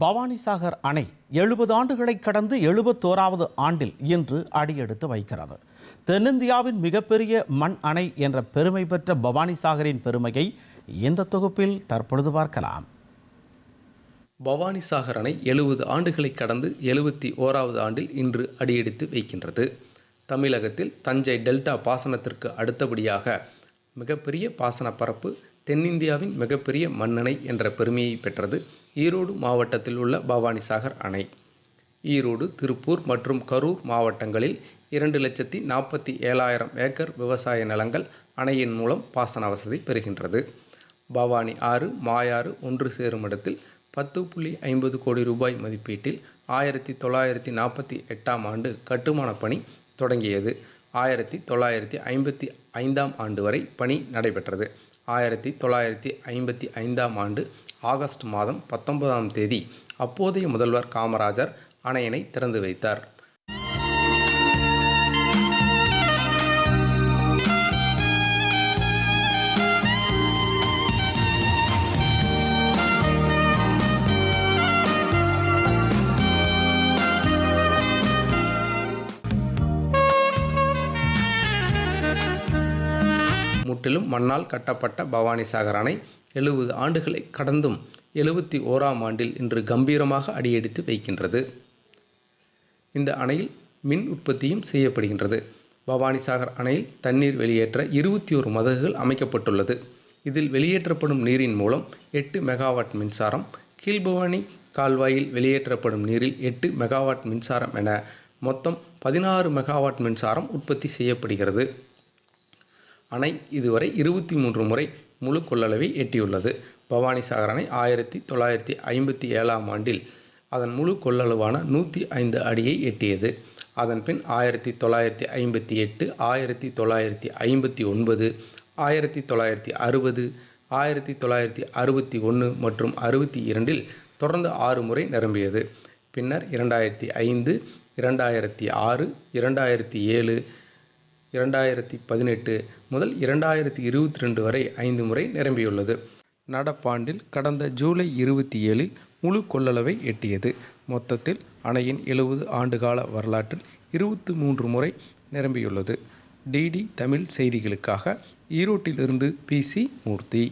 பவானிசாகர் அணை எழுபது ஆண்டுகளை கடந்து எழுபத்தோராவது ஆண்டில் இன்று அடியெடுத்து வைக்கிறது. தென்னிந்தியாவின் மிகப்பெரிய மண் அணை என்ற பெருமை பெற்ற பவானிசாகரின் பெருமையை இந்த தொகுப்பில் தற்பொழுது பார்க்கலாம். பவானிசாகர் அணை எழுபது ஆண்டுகளை கடந்து எழுபத்தி ஓராவது ஆண்டில் இன்று அடியெடுத்து வைக்கின்றது. தமிழகத்தில் தஞ்சை டெல்டா பாசனத்திற்கு அடுத்தபடியாக மிகப்பெரிய பாசன பரப்பு தென்னிந்தியாவின் மிகப்பெரிய மண்ணணை என்ற பெருமையை பெற்றது ஈரோடு மாவட்டத்தில் உள்ள பவானிசாகர் அணை. ஈரோடு திருப்பூர் மற்றும் கரூர் மாவட்டங்களில் இரண்டு லட்சத்தி நாற்பத்தி ஏழாயிரம் ஏக்கர் விவசாய நிலங்கள் அணையின் மூலம் பாசன வசதி பெறுகின்றது. பவானி ஆறு மாயாறு ஒன்று சேரும் இடத்தில் பத்து புள்ளி ஐம்பது கோடி ரூபாய் மதிப்பீட்டில் ஆயிரத்தி தொள்ளாயிரத்தி நாற்பத்தி எட்டாம் ஆண்டு கட்டுமானப் பணி தொடங்கியது. ஆயிரத்தி தொள்ளாயிரத்தி ஐம்பத்தி ஐந்தாம் ஆண்டு வரை பணி நடைபெற்றது. ஆயிரத்தி தொள்ளாயிரத்தி ஐம்பத்தி ஐந்தாம் ஆண்டு ஆகஸ்ட் மாதம் பத்தொன்பதாம் தேதி அப்போதைய முதல்வர் காமராஜர் அணையினை திறந்து வைத்தார். முற்றிலும் மண்ணால் கட்டப்பட்ட பவானிசாகர் அணை எழுபது ஆண்டுகளை கடந்தும் எழுபத்தி ஓராம் ஆண்டில் இன்று கம்பீரமாக அடியெடுத்து வைக்கின்றது. இந்த அணையில் மின் உற்பத்தியும் செய்யப்படுகின்றது. பவானிசாகர் அணையில் தண்ணீர் வெளியேற்ற இருபத்தி ஒரு மதகுகள் அமைக்கப்பட்டுள்ளது. இதில் வெளியேற்றப்படும் நீரின் மூலம் எட்டு மெகாவாட் மின்சாரம் கீழ்பவானி கால்வாயில் வெளியேற்றப்படும் நீரில் எட்டு மெகாவாட் மின்சாரம் என மொத்தம் பதினாறு மெகாவாட் மின்சாரம் உற்பத்தி செய்யப்படுகிறது. அணை இதுவரை இருபத்தி மூன்று முறை முழு கொள்ளளவை எட்டியுள்ளது. பவானிசாகர் அணை ஆயிரத்தி தொள்ளாயிரத்தி ஐம்பத்தி ஏழாம் ஆண்டில் அதன் முழு கொள்ளளவான நூற்றி ஐந்து அடியை எட்டியது. அதன் பின் ஆயிரத்தி தொள்ளாயிரத்தி ஐம்பத்தி எட்டு ஆயிரத்தி தொள்ளாயிரத்தி ஐம்பத்தி ஒன்பது ஆயிரத்தி தொள்ளாயிரத்தி அறுபது ஆயிரத்தி தொள்ளாயிரத்தி அறுபத்தி ஒன்று மற்றும் அறுபத்தி இரண்டில் தொடர்ந்து ஆறு முறை நிரம்பியது. பின்னர் இரண்டாயிரத்தி ஐந்து இரண்டாயிரத்தி ஆறு இரண்டாயிரத்தி ஏழு இரண்டாயிரத்தி பதினெட்டு முதல் இரண்டாயிரத்தி இருபத்தி ரெண்டு வரை ஐந்து முறை நிரம்பியுள்ளது. நடப்பாண்டில் கடந்த ஜூலை இருபத்தி ஏழில் முழு கொள்ளளவை எட்டியது. மொத்தத்தில் அணையின் எழுபது ஆண்டுகால வரலாற்றில் இருபத்தி மூன்று முறை நிரம்பியுள்ளது. டிடி தமிழ் செய்திகளுக்காக ஈரோட்டிலிருந்து பி சி மூர்த்தி.